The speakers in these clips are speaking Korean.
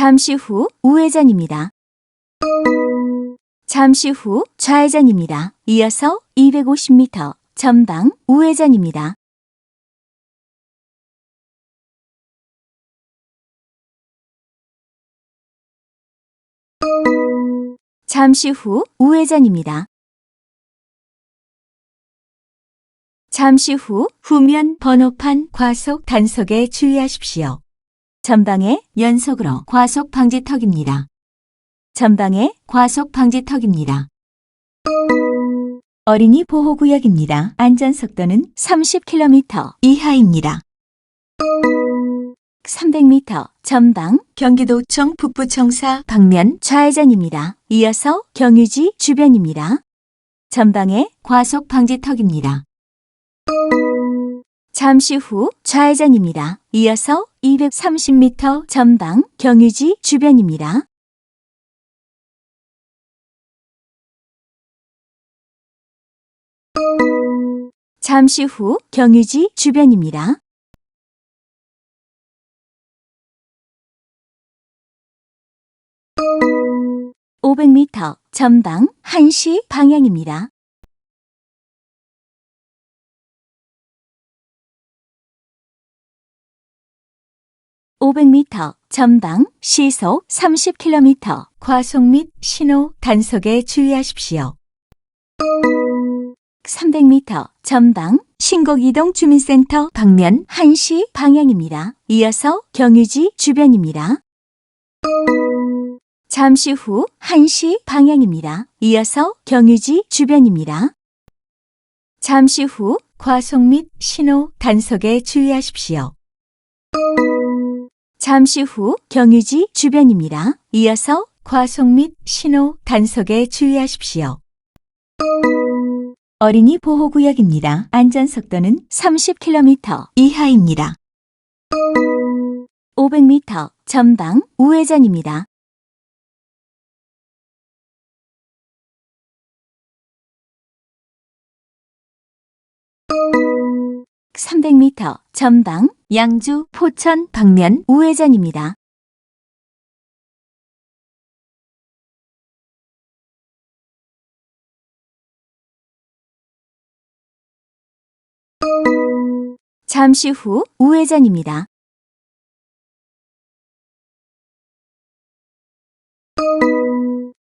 잠시 후 우회전입니다. 잠시 후 좌회전입니다. 이어서 250m 전방 우회전입니다. 잠시 후 우회전입니다. 잠시 후 후면 번호판 과속 단속에 주의하십시오. 전방에 연속으로 과속 방지턱입니다. 전방에 과속 방지턱입니다. 어린이 보호구역입니다. 안전속도는 30km 이하입니다. 300m 전방 경기도청 북부청사 방면 좌회전입니다. 이어서 경유지 주변입니다. 전방에 과속 방지턱입니다. 잠시 후 좌회전입니다. 이어서 230m 전방 경유지 주변입니다. 잠시 후 경유지 주변입니다. (500m) 전방 1시 방향입니다. (500m) 전방 시속 (30km) 과속 및 신호 단속에 주의하십시오. 300m 전방 신곡이동 주민센터 방면 1시 방향입니다. 이어서 경유지 주변입니다. 잠시 후 1시 방향입니다. 이어서 경유지 주변입니다. 잠시 후 과속 및 신호 단속에 주의하십시오. 잠시 후 경유지 주변입니다. 이어서 과속 및 신호 단속에 주의하십시오. 어린이 보호구역입니다. 안전속도는 30km 이하입니다. 500m 전방 우회전입니다. (300m) 전방 양주 포천 방면 우회전입니다. 잠시 후 우회전입니다.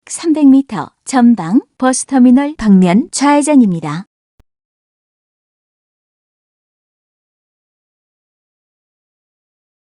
(300m) 전방 버스터미널 방면 좌회전입니다.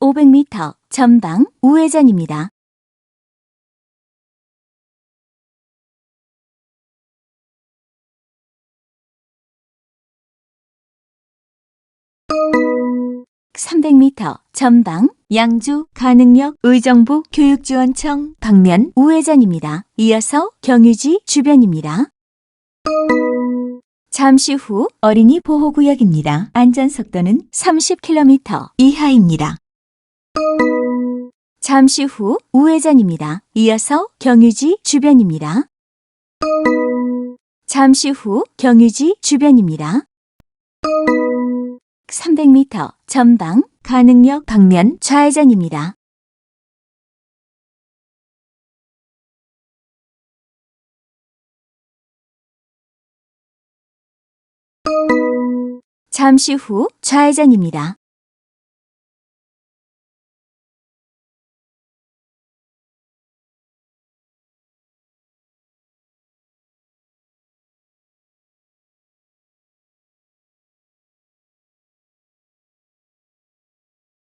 (500m) 전방 우회전입니다. (300m) 전방 양주 가능역 의정부 교육지원청 방면 우회전입니다. 이어서 경유지 주변입니다. 잠시 후 어린이 보호구역입니다. 안전속도는 30km 이하입니다. 잠시 후 우회전입니다. 이어서 경유지 주변입니다. 잠시 후 경유지 주변입니다. 300m 전방 가능역 방면 좌회전입니다. 잠시 후 좌회전입니다.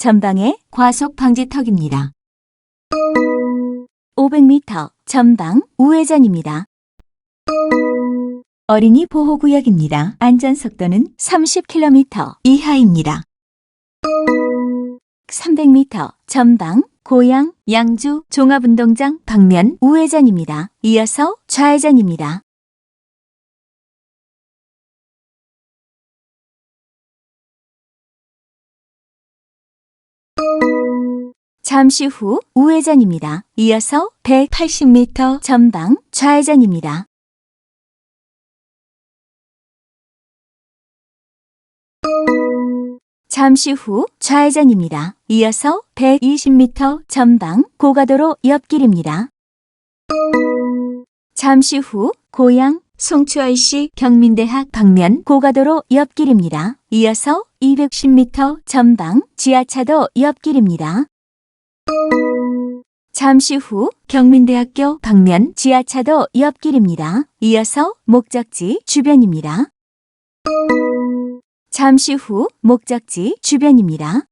전방에 과속 방지턱입니다. 500m 전방 우회전입니다. 어린이 보호구역입니다. 안전속도는 30km 이하입니다. 300m 전방 고양 양주 종합운동장 방면 우회전입니다. 이어서 좌회전입니다. 잠시 후 우회전입니다. 이어서 180m 전방 좌회전입니다. 잠시 후 좌회전입니다. 이어서 120m 전방 고가도로 옆길입니다. 잠시 후 고양 송추월시 경민대학 방면 고가도로 옆길입니다. 이어서 210m 전방 지하차도 옆길입니다. 잠시 후 경민대학교 방면 지하차도 옆길입니다. 이어서 목적지 주변입니다. 잠시 후 목적지 주변입니다.